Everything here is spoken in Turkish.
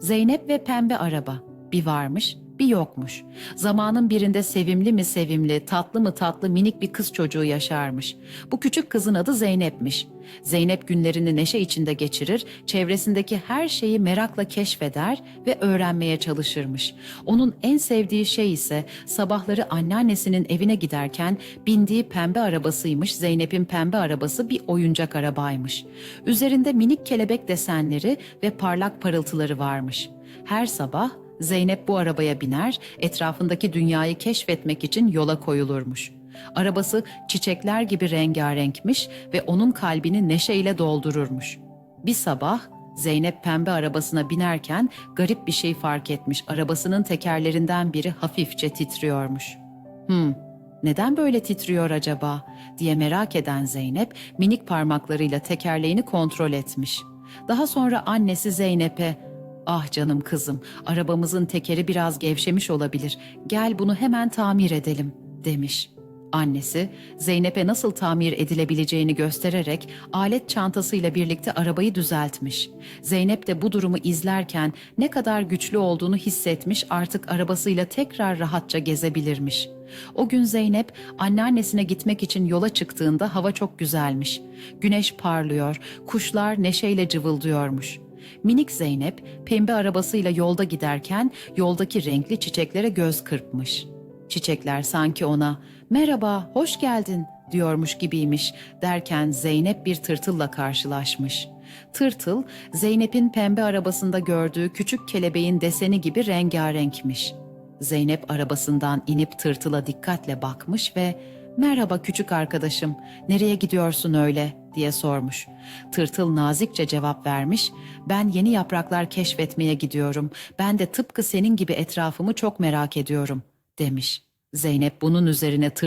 Zeynep ve pembe araba. Bir varmış, bir yokmuş. Zamanın birinde sevimli mi sevimli, tatlı mı tatlı minik bir kız çocuğu yaşarmış. Bu küçük kızın adı Zeynep'miş. Zeynep günlerini neşe içinde geçirir, çevresindeki her şeyi merakla keşfeder ve öğrenmeye çalışırmış. Onun en sevdiği şey ise sabahları anneannesinin evine giderken bindiği pembe arabasıymış. Zeynep'in pembe arabası bir oyuncak arabaymış. Üzerinde minik kelebek desenleri ve parlak parıltıları varmış. Her sabah Zeynep bu arabaya biner, etrafındaki dünyayı keşfetmek için yola koyulurmuş. Arabası çiçekler gibi rengarenkmiş ve onun kalbini neşeyle doldururmuş. Bir sabah Zeynep pembe arabasına binerken garip bir şey fark etmiş. Arabasının tekerlerinden biri hafifçe titriyormuş. Hmm, neden böyle titriyor acaba diye merak eden Zeynep minik parmaklarıyla tekerleğini kontrol etmiş. Daha sonra annesi Zeynep'e "Ah canım kızım, arabamızın tekeri biraz gevşemiş olabilir. Gel bunu hemen tamir edelim." demiş. Annesi Zeynep'e nasıl tamir edilebileceğini göstererek alet çantasıyla birlikte arabayı düzeltmiş. Zeynep de bu durumu izlerken ne kadar güçlü olduğunu hissetmiş artık arabasıyla tekrar rahatça gezebilirmiş. O gün Zeynep anneannesine gitmek için yola çıktığında hava çok güzelmiş. Güneş parlıyor, kuşlar neşeyle cıvıldıyormuş. Minik Zeynep pembe arabasıyla yolda giderken yoldaki renkli çiçeklere göz kırpmış. Çiçekler sanki ona "Merhaba, hoş geldin." diyormuş gibiymiş derken Zeynep bir tırtılla karşılaşmış. Tırtıl Zeynep'in pembe arabasında gördüğü küçük kelebeğin deseni gibi rengarenkmiş. Zeynep arabasından inip tırtıla dikkatle bakmış ve "Merhaba küçük arkadaşım, nereye gidiyorsun öyle?" diye sormuş. Tırtıl nazikçe cevap vermiş, "Ben yeni yapraklar keşfetmeye gidiyorum. Ben de tıpkı senin gibi etrafımı çok merak ediyorum." demiş. Zeynep bunun üzerine tırtıl